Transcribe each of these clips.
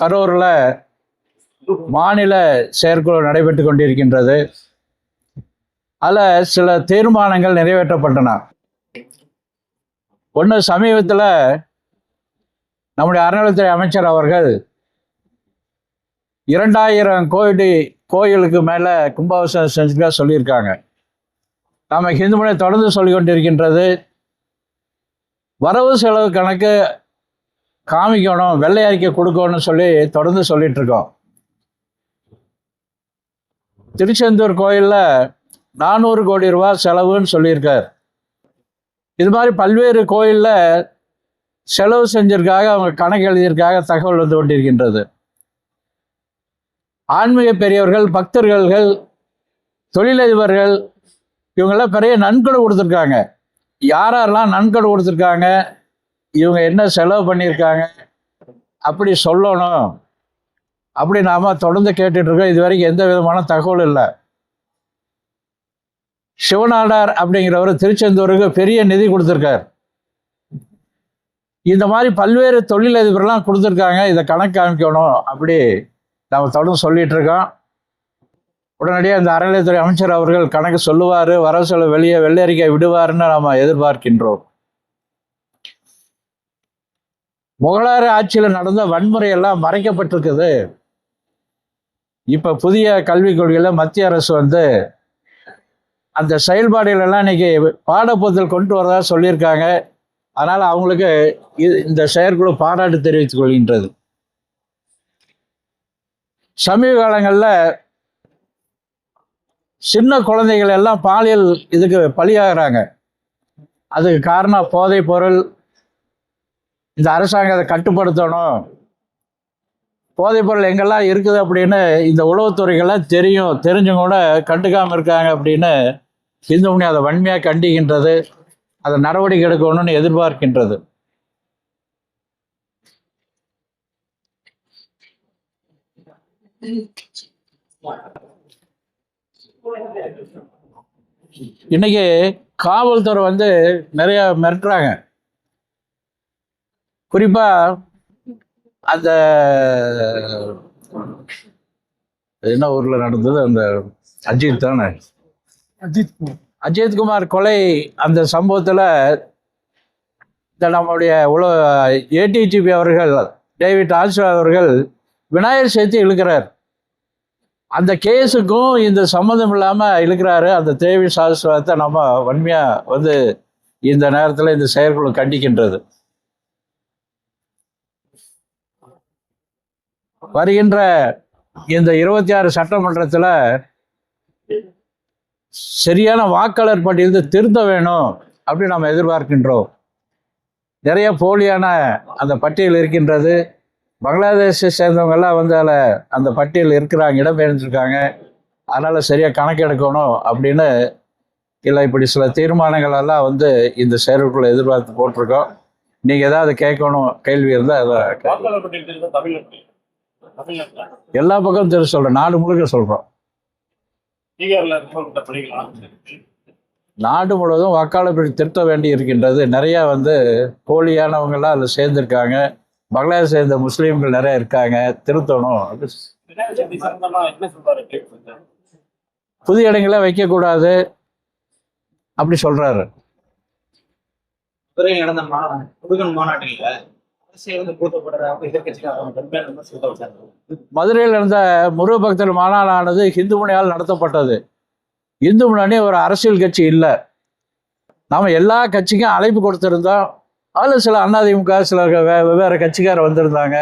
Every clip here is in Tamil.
கரூரில் மாநில செயற்குழு நடைபெற்று கொண்டிருக்கின்றது. அதில் சில தீர்மானங்கள் நிறைவேற்றப்பட்டன. ஒன்று சமீபத்தில் நம்முடைய அறநிலைத்துறை அமைச்சர் அவர்கள் இரண்டாயிரம் கோடி கோயிலுக்கு மேலே கும்பாபிஷேகம் செஞ்சுக்கா சொல்லியிருக்காங்க. நம்ம ஹிந்து மொழியை தொடர்ந்து சொல்லிக் கொண்டிருக்கின்றது வரவு செலவு கணக்கு காமிக்கணும் வெள்ளை அறிக்கை கொடுக்கணும்னு சொல்லி தொடர்ந்து சொல்லிட்டு இருக்கோம். திருச்செந்தூர் கோயிலில் நானூறு கோடி ரூபா செலவுன்னு சொல்லியிருக்கார். இது மாதிரி பல்வேறு கோயிலில் செலவு செஞ்சிருக்காக அவங்க கணக்கு எழுதியிருக்காக தகவல் வந்து கொண்டிருக்கின்றது. ஆன்மீக பெரியவர்கள் பக்தர்கள் தொழிலதிபர்கள் இவங்கெல்லாம் பெரிய நன்கொடை கொடுத்துருக்காங்க. யாரெல்லாம் நன்கொடை கொடுத்துருக்காங்க? இவங்க என்ன செலவு பண்ணியிருக்காங்க? அப்படி சொல்லணும். அப்படி நாம் தொடர்ந்து கேட்டுட்ருக்கோம் இது வரைக்கும் எந்த விதமான தகவல் இல்லை. சிவநாடார் அப்படிங்கிறவர் திருச்செந்தூருக்கு பெரிய நிதி கொடுத்துருக்கார். இந்த மாதிரி பல்வேறு தொழிலதிபர்லாம் கொடுத்துருக்காங்க. இதை கணக்கு காமிக்கணும். அப்படி நம்ம தொடர்ந்து சொல்லிட்டு இருக்கோம். உடனடியாக இந்த அறநிலையத்துறை அமைச்சர் அவர்கள் கணக்கு சொல்லுவார். வரவு செலவு வெளியே வெள்ளரிக்கை விடுவார்னு நாம் எதிர்பார்க்கின்றோம். முகலாய ஆட்சியில் நடந்த வன்முறை எல்லாம் மறைக்கப்பட்டிருக்குது. இப்போ புதிய கல்விக் கொள்கையில் மத்திய அரசு வந்து அந்த செயல்பாடுகள் எல்லாம் இன்னைக்கு பாடப்புத்தல் கொண்டு வரதா சொல்லியிருக்காங்க. அதனால் அவங்களுக்கு இது இந்த செயற்குழு பாராட்டு தெரிவித்துக் கொள்கின்றது. சமீப காலங்களில் சின்ன குழந்தைகள் எல்லாம் பாலியல் இதுக்கு பலியாகிறாங்க. அதுக்கு காரணம் போதைப் பொருள் இந்த அரசாங்கம் அதை கட்டுப்படுத்தணும். போதைப் பொருள் எங்கெல்லாம் இருக்குது அப்படின்னு இந்த உளவுத்துறைகள்லாம் தெரியும் தெரிஞ்சும் கூட கண்டுக்காமல் இருக்காங்க அப்படின்னு இந்து அதை வன்மையாக கண்டிக்கின்றது அதை நடவடிக்கை எடுக்கணும்னு எதிர்பார்க்கின்றது. இன்னைக்கு காவல்துறை வந்து நிறைய மிரட்டுறாங்க. குறிப்பா அந்த என்ன ஊர்ல நடந்தது? அந்த அஜித் தானே? அஜித் அஜித்குமார் கொலை அந்த சம்பவத்தில் இந்த நம்முடைய உல ஏடிஜிபி அவர்கள் டேவிட் ஆல்ஸ்ரா அவர்கள் விநாயகர் சேர்த்து இழுக்கிறார். அந்த கேஸுக்கும் இந்த சம்மந்தம் இல்லாமல் இழுக்கிறாரு. அந்த தேவி சாஸ்திரத்தை நம்ம வன்மையாக வந்து இந்த நேரத்தில் இந்த செயற்குழு கண்டிக்கின்றது. வருகின்ற இந்த இருபத்தி ஆறு சட்டமன்றத்தில் சரியான வாக்காளர் பட்டியலிருந்து திருத்த வேணும் அப்படின்னு நம்ம எதிர்பார்க்கின்றோம். நிறைய போலியான அந்த பட்டியல் இருக்கின்றது. பங்களாதேஷை சேர்ந்தவங்கெல்லாம் வந்து அதில் அந்த பட்டியல் இருக்கிறாங்க இடம்பெயர்ந்துருக்காங்க அதனால் சரியாக கணக்கெடுக்கணும் அப்படின்னு இல்லை இப்படி சில தீர்மானங்கள் எல்லாம் வந்து இந்த செயற்குள்ள எதிர்பார்த்து போட்டிருக்கோம். நீங்கள் ஏதாவது கேட்கணும் கேள்வி இருந்தால் அதை எல்லா பக்கமும் தெரிஞ்சு சொல்கிறேன் நாடு முழுக்க படிக்கலாம் நாடு முழுவதும் வாக்காளர் திருத்த வேண்டி இருக்கின்றது. நிறையா வந்து போலியானவங்கெல்லாம் அதில் சேர்ந்துருக்காங்க. பங்களாதேஷ் சேர்ந்த முஸ்லீம்கள் நிறைய இருக்காங்க. திருத்தணும். சொல்றாரு புது இடங்களை வைக்கக்கூடாது. அப்படி முருகன் மாநாட்டில் மதுரையில் நடந்த முருக பக்தர் மாநாடானது இந்து முனையால் நடத்தப்பட்டது. இந்து முன்னணி ஒரு அரசியல் கட்சி இல்லை. நாம் எல்லா கட்சிக்கும் அழைப்பு கொடுத்துருந்தோம் அதில் சில அதிமுக சில வே வெவ்வேறு கட்சிக்காரர் வந்திருந்தாங்க.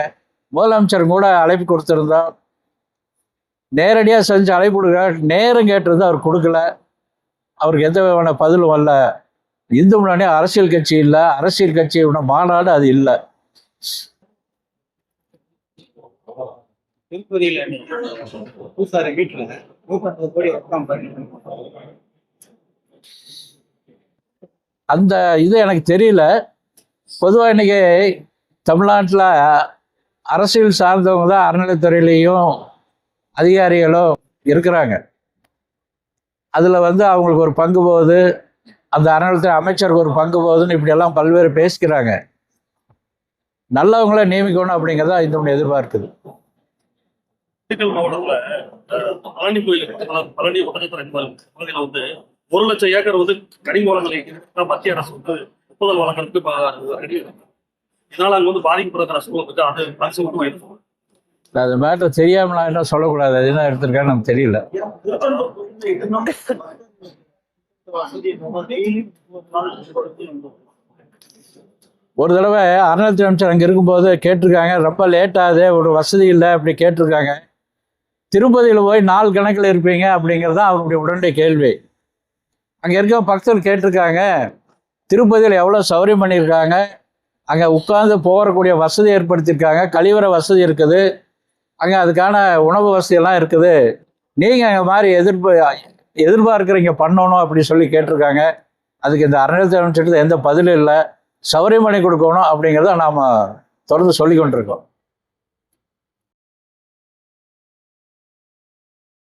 முதலமைச்சர் கூட அழைப்பு கொடுத்துருந்தோம் நேரடியாக செஞ்சு அழைப்பு கொடுக்க நேரம் கேட்டிருந்தா அவர் கொடுக்கல. அவருக்கு எந்த விதமான பதிலும் வரல. இந்து முன்னணி அரசியல் கட்சி இல்லை. அரசியல் கட்சியோட மாநாடு அது இல்லை. திருப்பதியில பூசாரி வீட்டுல நூற்றம்பது கோடி ரொக்கம் அந்த இது எனக்கு தெரியல. பொதுவாக இன்னைக்கு தமிழ்நாட்டில் அரசியல் சார்ந்தவங்க தான் அறநிலைத்துறையிலையும் அதிகாரிகளும் இருக்கிறாங்க. அதில் வந்து அவங்களுக்கு ஒரு பங்கு போகுது. அந்த அறநிலைத்துறை அமைச்சருக்கு ஒரு பங்கு போகுதுன்னு இப்படியெல்லாம் பல்வேறு பேசிக்கிறாங்க. நல்லவங்கள நியமிக்கணும் அப்படிங்கிறதா இந்து எதிர்பார்க்குது. திண்டுக்கல் மாவட்டத்துல அஹ், பழனி பகுதியில வந்து ஒரு லட்சம் ஏக்கர் வந்து கனிம வளங்களை மத்திய அரசு வந்து ஒப்புதல் வழங்குறதுக்கு இதனால அங்க வந்து பாதிக்கப்படுற சூழல் அது அரசு மட்டும் அது மேட்டர் தெரியாமலாம் என்ன சொல்லக்கூடாது. அது என்ன எடுத்திருக்கான்னு நமக்கு தெரியல. ஒரு தடவை அருணாச்சல அமைச்சர் அங்கே இருக்கும்போது கேட்டிருக்காங்க ரொம்ப லேட் ஆகுது ஒரு வசதி இல்லை அப்படி கேட்டிருக்காங்க. திருப்பதியில் போய் நாள் கணக்கில் இருப்பீங்க அப்படிங்கிறது தான் அவருடைய உடனடி கேள்வி. அங்கே இருக்க பக்தர் கேட்டிருக்காங்க திருப்பதியில் எவ்வளோ சௌரியம் பண்ணியிருக்காங்க? அங்கே உட்கார்ந்து போகக்கூடிய வசதி ஏற்படுத்தியிருக்காங்க கழிவறை வசதி இருக்குது அங்கே அதுக்கான உணவு வசதியெல்லாம் இருக்குது. நீங்கள் அங்கே மாதிரி எதிர்ப்பு எதிர்பார்க்குறீங்க பண்ணணும் அப்படி சொல்லி கேட்டிருக்காங்க. அதுக்கு இந்த அறநிலையத்துறை அமைச்சருக்கு எந்த பதிலும் இல்லை. சௌகரியம் பண்ணி கொடுக்கணும் அப்படிங்கிறத நாம் தொடர்ந்து சொல்லி கொண்டிருக்கோம்